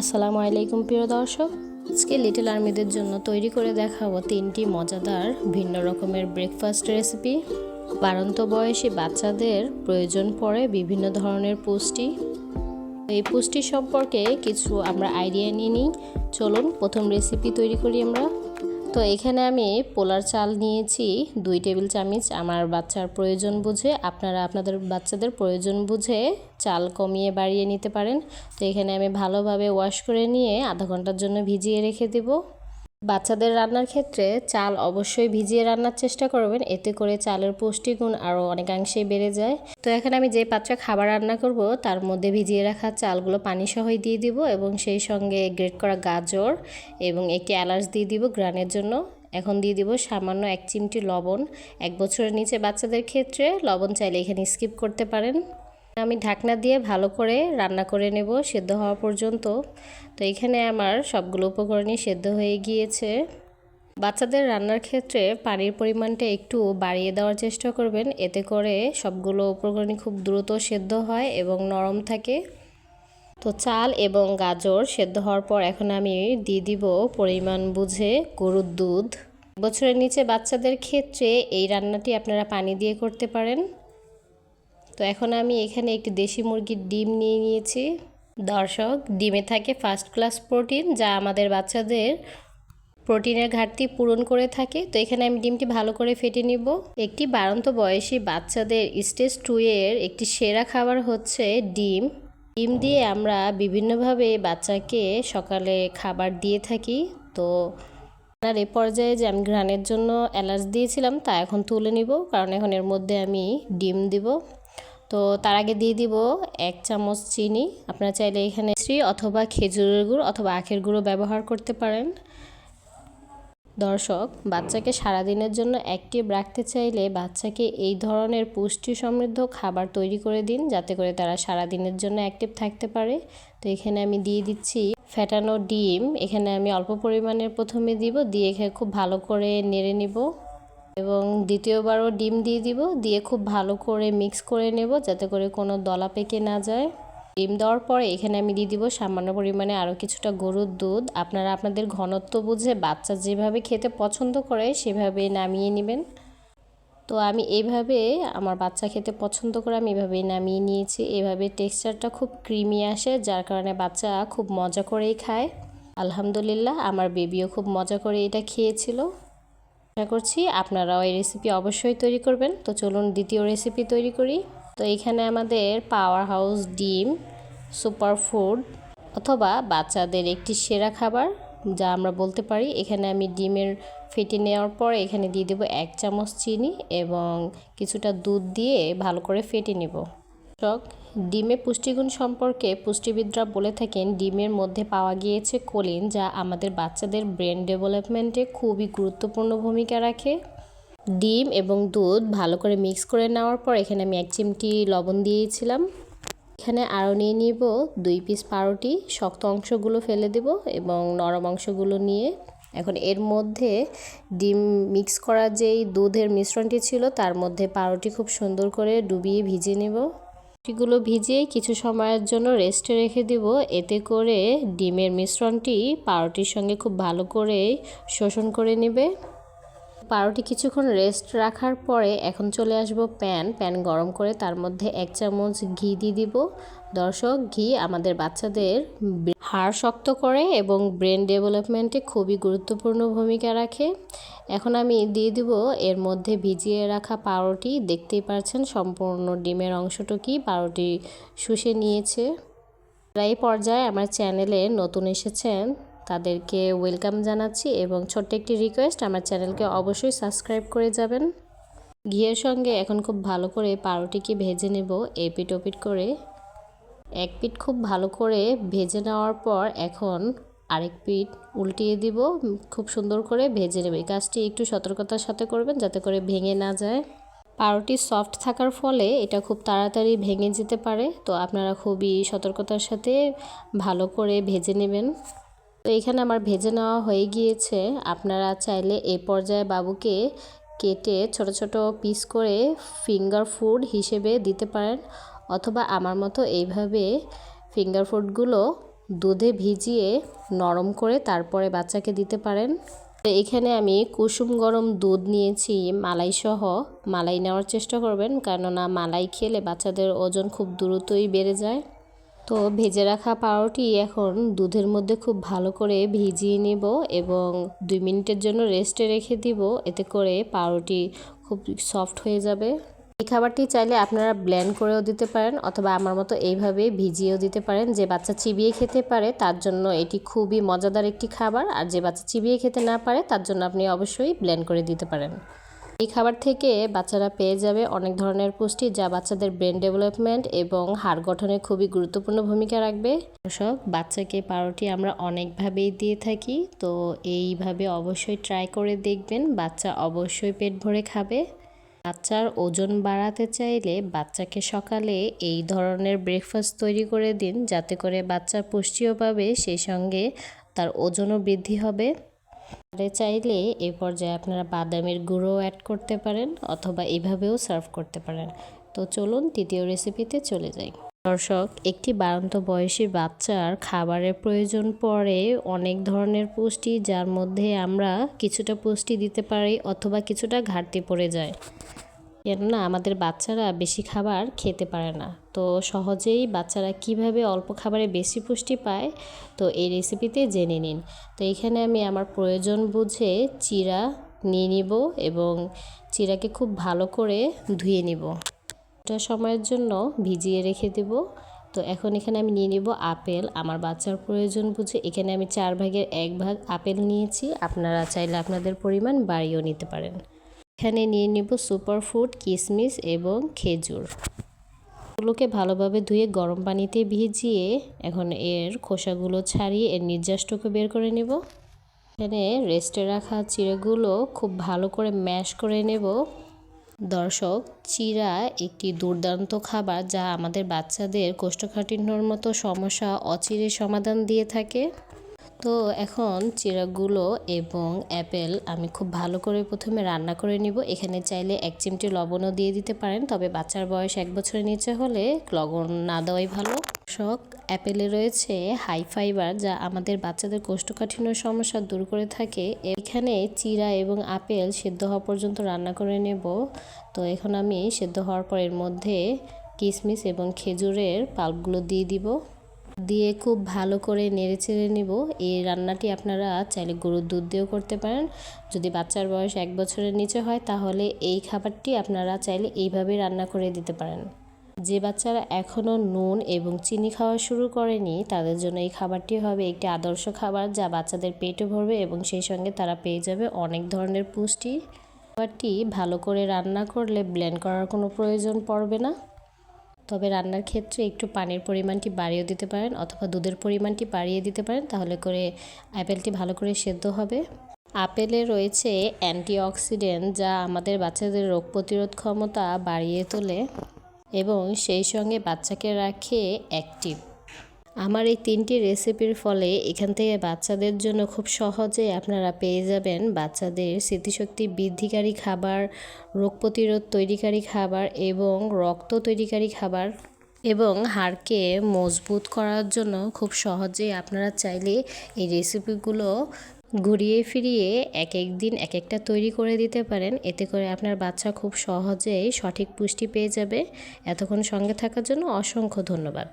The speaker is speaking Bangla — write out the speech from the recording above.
আসসালামু আলাইকুম, প্রিয় দর্শক। আজকে লিটল আর্মিদের জন্য তৈরি করে দেখাবো তিনটি মজাদার, ভিন্ন রকমের ব্রেকফাস্ট রেসিপি বাড়ন্ত বয়সী বাচ্চাদের প্রয়োজন পড়ে বিভিন্ন ধরনের পুষ্টি। এই পুষ্টি সম্পর্কে কিছু আমরা আইডিয়া নিয়ে নিই। চলুন প্রথম রেসিপি তৈরি করি আমরা। তো এখানে আমি পোলার চাল নিয়েছি, দুই টেবিল চামচ। আমার বাচ্চার প্রয়োজন বুঝে, আপনারা আপনাদের বাচ্চাদের প্রয়োজন বুঝে চাল কমিয়ে বাড়িয়ে নিতে পারেন। তো এখানে আমি ভালোভাবে ওয়াশ করে নিয়ে আধা ঘণ্টার জন্য ভিজিয়ে রেখে দেবো। বাচ্চাদের রান্নার ক্ষেত্রে চাল অবশ্যই ভিজিয়ে রান্নার চেষ্টা করবেন। এতে করে চালের পুষ্টিগুণ আরও অনেকাংশেই বেড়ে যায়। তো এখানে আমি যে পাত্রে খাবার রান্না করব, তার মধ্যে ভিজিয়ে রাখা চালগুলো পানি সহই দিয়ে দিব এবং সেই সঙ্গে গ্রেট করা গাজর এবং একটি এলাচ দিয়ে দিব গ্রানের জন্য। এখন দিয়ে দিব সামান্য এক চিমটি লবণ। এক বছরের নিচে বাচ্চাদের ক্ষেত্রে লবণ চাইলে এখানে স্কিপ করতে পারেন। আমি ঢাকনা দিয়ে ভালো করে রান্না করে নেব, সেদ্ধ হওয়া পর্যন্ত। তো এখানে আমার সবগুলো উপকরণই সেদ্ধ হয়ে গিয়েছে। বাচ্চাদের রান্নার ক্ষেত্রে পানির পরিমাণটা একটু বাড়িয়ে দেওয়ার চেষ্টা করবেন, এতে করে সবগুলো উপকরণই খুব দ্রুত সেদ্ধ হয় এবং নরম থাকে। তো চাল এবং গাজর সেদ্ধ হওয়ার পর এখন আমি দিয়ে দিব পরিমাণ বুঝে গরুর দুধ। বছরের নিচে বাচ্চাদের ক্ষেত্রে এই রান্নাটি আপনারা পানি দিয়ে করতে পারেন। তো এখন আমি এখানে একটি দেশি মুরগির ডিম নিয়ে নিয়েছি। দর্শক, ডিমে থাকে ফার্স্ট ক্লাস প্রোটিন যা আমাদের বাচ্চাদের প্রোটিনের ঘাটতি পূরণ করে থাকে। তো এখানে আমি ডিমটি ভালো করে ফেটে নিব। একটি বাড়ন্ত বয়সী বাচ্চাদের স্টেজ টু এর একটি সেরা খাবার হচ্ছে ডিম। ডিম দিয়ে আমরা বিভিন্নভাবে বাচ্চাকে সকালে খাবার দিয়ে থাকি। তো আর এ পর্যায়ে যে আমি ঘ্রাণের জন্য এলাচ দিয়েছিলাম, তা এখন তুলে নিব। কারণ এখন এর মধ্যে আমি ডিম দিব। তো তার আগে দিয়ে দিব এক চামচ চিনি। আপনারা চাইলে এখানে শ্রী অথবা খেজুরের গুড় অথবা আখের গুঁড়ো ব্যবহার করতে পারেন। দর্শক, বাচ্চাকে সারাদিনের জন্য অ্যাক্টিভ রাখতে চাইলে বাচ্চাকে এই ধরনের পুষ্টি সমৃদ্ধ খাবার তৈরি করে দিন যাতে করে তারা সারাদিনের জন্য অ্যাক্টিভ থাকতে পারে। তো এখানে আমি দিয়ে দিচ্ছি ফ্যাটানো ডিম। এখানে আমি অল্প পরিমাণের প্রথমে দিব, দিয়ে এখানে খুব ভালো করে নেড়ে নিব। এবং দ্বিতীয়বারও ডিম দিয়ে দিব, দিয়ে খুব ভালো করে মিক্স করে নেব যাতে করে কোনো দলা পেকে না যায়। ডিম দেওয়ার পরে এখানে আমি দিয়ে দিব সামান্য পরিমাণে আরও কিছুটা গরুর দুধ। আপনারা আপনাদের ঘনত্ব বুঝে বাচ্চা যেভাবে খেতে পছন্দ করে সেভাবে নামিয়ে নেবেন। তো আমি এভাবে আমার বাচ্চা খেতে পছন্দ করে আমি এভাবেই নামিয়ে নিয়েছি। এভাবে টেক্সচারটা খুব ক্রিমি আসে, যার কারণে বাচ্চা খুব মজা করেই খায়। আলহামদুলিল্লাহ, আমার বেবিও খুব মজা করে এটা খেয়েছিল। আশা করছি আপনারাও এই রেসিপি অবশ্যই তৈরি করবেন। তো চলুন দ্বিতীয় রেসিপি তৈরি করি। তো এখানে আমাদের পাওয়ার হাউস ডিম সুপার ফুড অথবা বাচ্চাদের একটি সেরা খাবার যা আমরা বলতে পারি। এখানে আমি ডিমের ফেটে নেওয়ার পর এখানে দিয়ে দেবো এক চামচ চিনি এবং কিছুটা দুধ দিয়ে ভালো করে ফেটে নেব। টক ডিমে পুষ্টিগুণ সম্পর্কে পুষ্টিবিদরা বলে থাকেন, ডিমের মধ্যে পাওয়া গিয়েছে কোলিন, যা আমাদের বাচ্চাদের ব্রেন ডেভেলপমেন্টে খুবই গুরুত্বপূর্ণ ভূমিকা রাখে। ডিম এবং দুধ ভালো করে মিক্স করে নেওয়ার পর এখানে আমি এক চিমটি লবণ দিয়েছিলাম। এখানে আরও নিয়ে নিব দুই পিস পাউরুটি, শক্ত অংশগুলো ফেলে দেব এবং নরম অংশগুলো নিয়ে এখন এর মধ্যে ডিম মিক্স করা যেই দুধের মিশ্রণটি ছিল, তার মধ্যে পাউরুটি খুব সুন্দর করে ডুবিয়ে ভিজিয়ে নেব। পাউরুটিগুলো ভিজিয়ে কিছু সময়ের জন্য রেস্টে রেখে দিব। এতে করে ডিমের মিশ্রণটি পাউরুটির সঙ্গে খুব ভালো করে শোষণ করে নেবে। পাউরুটি কিছুক্ষণ রেস্ট রাখার পরে এখন চলে আসব প্যান প্যান গরম করে তার মধ্যে এক চামচ ঘি দিয়ে দিব। দর্শক, ঘি আমাদের বাচ্চাদের হাড় শক্ত করে এবং ব্রেন ডেভেলপমেন্টে খুবই গুরুত্বপূর্ণ ভূমিকা রাখে। এখন আমি দিয়ে দিব এর মধ্যে ভিজিয়ে রাখা পাউরুটি। দেখতেই পাচ্ছেন সম্পূর্ণ ডিমের অংশটুকি পাউরুটি শুষে নিয়েছে। এই পর্যায়ে আমার চ্যানেলে নতুন এসেছেন তাদেরকে ওয়েলকাম জানাচ্ছি এবং ছোট্ট একটি রিকোয়েস্ট আমার চ্যানেলকে অবশ্যই সাবস্ক্রাইব করে যাবেন। ঘিয়ের সঙ্গে এখন খুব ভালো করে পাউরুটিকে ভেজে নেব, এপিট ওপিট করে। এক পিঠ খুব ভালো করে ভেজে নেওয়ার পর এখন আরেক পিঠ উল্টিয়ে দিব, খুব সুন্দর করে ভেজে নেবে। কাজটি একটু সতর্কতার সাথে করবেন যাতে করে ভেঙে না যায়। পাউরুটি সফট থাকার ফলে এটা খুব তাড়াতাড়ি ভেঙে যেতে পারে, তো আপনারা খুবই সতর্কতার সাথে ভালো করে ভেজে নেবেন। তো এখানে আমার ভেজে নেওয়া হয়ে গিয়েছে। আপনারা চাইলে এ পর্যায়ে বাবুকে কেটে ছোট ছোট পিস করে ফিঙ্গার ফুড হিসেবে দিতে পারেন অথবা আমার মতো এইভাবে ফিঙ্গার ফুডগুলো দুধে ভিজিয়ে নরম করে তারপরে বাচ্চাকে দিতে পারেন। তো এখানে আমি কুসুম গরম দুধ নিয়েছি মালাই সহ মালাই নেওয়ার চেষ্টা করবেন কেননা মালাই খেলে বাচ্চাদের ওজন খুব দ্রুতই বেড়ে যায়। তো ভেজে রাখা পাউরুটি এখন দুধের মধ্যে খুব ভালো করে ভিজিয়ে নেব এবং দুই মিনিটের জন্য রেস্টে রেখে দিব। এতে করে পাউরুটি খুব সফট হয়ে যাবে। এই খাবারটি চাইলে আপনারা ব্ল্যান্ড করেও দিতে পারেন অথবা আমার মতো এইভাবে ভিজিয়েও দিতে পারেন। যে বাচ্চা চিবিয়ে খেতে পারে তার জন্য এটি খুবই মজাদার একটি খাবার। আর যে বাচ্চা চিবিয়ে খেতে না পারে তার জন্য আপনি অবশ্যই ব্লেন্ড করে দিতে পারেন। এই খাবার থেকে বাচ্চারা পেয়ে যাবে অনেক ধরনের পুষ্টি যা বাচ্চাদের ব্রেন ডেভেলপমেন্ট এবং হাড় গঠনে খুবই গুরুত্বপূর্ণ ভূমিকা রাখবে। দর্শক, বাচ্চাকে পাউরুটি আমরা অনেকভাবেই দিয়ে থাকি, তো এইভাবে অবশ্যই ট্রাই করে দেখবেন, বাচ্চা অবশ্যই পেট ভরে খাবে। বাচ্চার ওজন বাড়াতে চাইলে বাচ্চাকে সকালে এই ধরনের ব্রেকফাস্ট তৈরি করে দিন, যাতে করে বাচ্চা পুষ্টিও পাবে, সেই সঙ্গে তার ওজনও বৃদ্ধি হবে। আরে চাইলে এ পর্যায়ে আপনারা বাদামের গুঁড়ো অ্যাড করতে পারেন অথবা এভাবেও সার্ভ করতে পারেন। তো চলুন তৃতীয় রেসিপিতে চলে যাই। দর্শক, একটি বাড়ন্ত বয়সী বাচ্চার খাবারের প্রয়োজন পড়ে অনেক ধরনের পুষ্টি যার মধ্যে আমরা কিছুটা পুষ্টি দিতে পারি অথবা কিছুটা ঘাটতি পড়ে যায়। কেননা আমাদের বাচ্চারা বেশি খাবার খেতে পারে না। তো সহজেই বাচ্চারা কীভাবে অল্প খাবারে বেশি পুষ্টি পায়, তো এই রেসিপিতে জেনে নিন। তো এখানে আমি আমার প্রয়োজন বুঝে চিরা নিয়ে নিব এবং চিরাকে খুব ভালো করে ধুয়ে নিব। এটা সময়ের জন্য ভিজিয়ে রেখে দেব। তো এখন এখানে আমি নিয়ে নিব আপেল। আমার বাচ্চার প্রয়োজন বুঝে এখানে আমি চার ভাগের এক ভাগ আপেল নিয়েছি। আপনারা চাইলে আপনাদের পরিমাণ বাড়িয়েও নিতে পারেন। এখানে নিয়ে নিব সুপার ফুড কিশমিশ এবং খেজুর। এগুলোকে ভালোভাবে ধুয়ে গরম পানিতে ভিজিয়ে এখন এর খোসাগুলো ছাড়িয়ে এর নির্যাসটুকু বের করে নেব। এখানে রেস্টে রাখা চিড়েগুলো খুব ভালো করে ম্যাশ করে নেব। দর্শক, চিরা একটি দুর্দান্ত খাবার যা আমাদের বাচ্চাদের কোষ্ঠকাঠিন্যর মতো সমস্যা অচিরে সমাধান দিয়ে থাকে। তো এখন চিরাগুলো এবং অ্যাপেল আমি খুব ভালো করে প্রথমে রান্না করে নিব। এখানে চাইলে এক চিমটি লবণও দিয়ে দিতে পারেন, তবে বাচ্চার বয়স এক বছরের নিচে হলে লবণ না দেওয়াই ভালো। শখ অ্যাপেলে রয়েছে হাই ফাইবার যা আমাদের বাচ্চাদের কোষ্ঠকাঠিন্য সমস্যা দূর করে থাকে। এখানে চিরা এবং আপেল সেদ্ধ হওয়া পর্যন্ত রান্না করে নেব। তো এখন আমি সেদ্ধ হওয়ার পর এর মধ্যে কিশমিশ এবং খেজুরের পাল্পগুলো দিয়ে দিব। দিয়ে খুব ভালো করে নেড়ে চেড়ে নেব। এই রান্নাটি আপনারা চাইলে গরুর দুধ দিয়েও করতে পারেন। যদি বাচ্চার বয়স এক বছরের নিচে হয়, তাহলে এই খাবারটি আপনারা চাইলে এইভাবে রান্না করে দিতে পারেন। যে বাচ্চারা এখনও নুন এবং চিনি খাওয়া শুরু করেনি, তাদের জন্য এই খাবারটি হবে একটি আদর্শ খাবার যা বাচ্চাদের পেটে ভরবে এবং সেই সঙ্গে তারা পেয়ে যাবে অনেক ধরনের পুষ্টি। খাবারটি ভালো করে রান্না করলে ব্লেন্ড করার কোনো প্রয়োজন পড়বে না। তবে রান্নার ক্ষেত্রে একটু পানির পরিমাণটি বাড়িয়ে দিতে পারেন অথবা দুধের পরিমাণটি বাড়িয়ে দিতে পারেন, তাহলে করে আপেলটি ভালো করে সেদ্ধ হবে। আপেলে রয়েছে অ্যান্টিঅক্সিডেন্ট যা আমাদের বাচ্চাদের রোগ প্রতিরোধ ক্ষমতা বাড়িয়ে তোলে এবং সেই সঙ্গে বাচ্চাকে রাখে অ্যাক্টিভ। আমার এই তিনটি রেসিপির ফলে এখান থেকে বাচ্চাদের জন্য খুব সহজে আপনারা পেয়ে যাবেন বাচ্চাদের স্মৃতিশক্তি বৃদ্ধিকারী খাবার, রোগ প্রতিরোধ তৈরিকারী খাবার এবং রক্ত তৈরিকারী খাবার এবং হাড়কে মজবুত করার জন্য খুব সহজেই আপনারা চাইলে এই রেসিপিগুলো ঘুরিয়ে ফিরিয়ে এক এক দিন এক একটা তৈরি করে দিতে পারেন। এতে করে আপনার বাচ্চা খুব সহজেই সঠিক পুষ্টি পেয়ে যাবে। এতক্ষণ সঙ্গে থাকার জন্য অসংখ্য ধন্যবাদ।